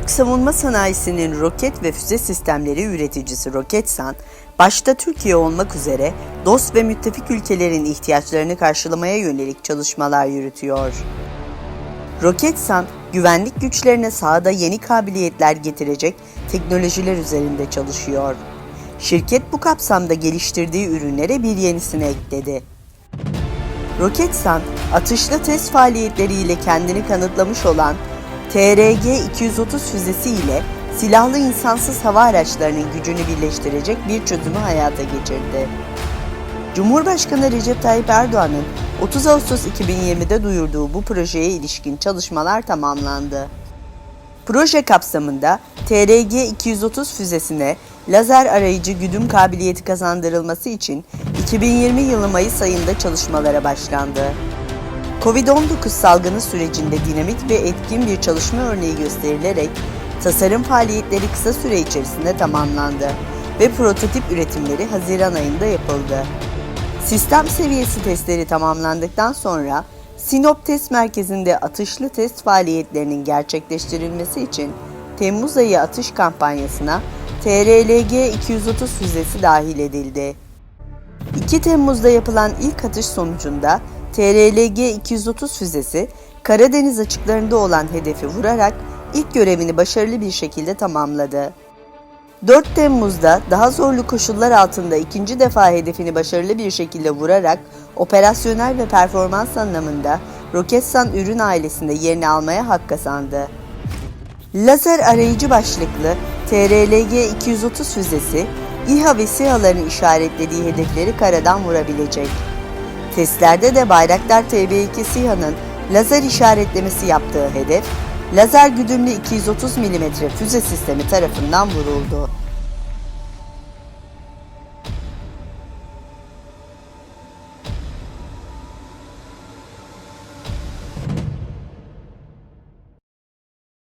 Türk savunma sanayisinin roket ve füze sistemleri üreticisi Roketsan, başta Türkiye olmak üzere dost ve müttefik ülkelerin ihtiyaçlarını karşılamaya yönelik çalışmalar yürütüyor. Roketsan, güvenlik güçlerine sahada yeni kabiliyetler getirecek teknolojiler üzerinde çalışıyor. Şirket bu kapsamda geliştirdiği ürünlere bir yenisini ekledi. Roketsan, atışlı test faaliyetleriyle kendini kanıtlamış olan TRG-230 füzesi ile silahlı insansız hava araçlarının gücünü birleştirecek bir çözümü hayata geçirdi. Cumhurbaşkanı Recep Tayyip Erdoğan'ın 30 Ağustos 2020'de duyurduğu bu projeye ilişkin çalışmalar tamamlandı. Proje kapsamında TRG-230 füzesine lazer arayıcı güdüm kabiliyeti kazandırılması için 2020 yılı Mayıs ayında çalışmalara başlandı. Covid-19 salgını sürecinde dinamik ve etkin bir çalışma örneği gösterilerek tasarım faaliyetleri kısa süre içerisinde tamamlandı ve prototip üretimleri Haziran ayında yapıldı. Sistem seviyesi testleri tamamlandıktan sonra Sinop Test Merkezi'nde atışlı test faaliyetlerinin gerçekleştirilmesi için Temmuz ayı atış kampanyasına TRLG-230 füzesi dahil edildi. 2 Temmuz'da yapılan ilk atış sonucunda TRLG-230 füzesi Karadeniz açıklarında olan hedefi vurarak ilk görevini başarılı bir şekilde tamamladı. 4 Temmuz'da daha zorlu koşullar altında ikinci defa hedefini başarılı bir şekilde vurarak operasyonel ve performans anlamında Roketsan ürün ailesinde yerini almaya hak kazandı. Lazer arayıcı başlıklı TRLG-230 füzesi, İHA ve SİHA'ların işaretlediği hedefleri karadan vurabilecek. Testlerde de Bayraktar TB2 SİHA'nın lazer işaretlemesi yaptığı hedef, lazer güdümlü 230 mm füze sistemi tarafından vuruldu.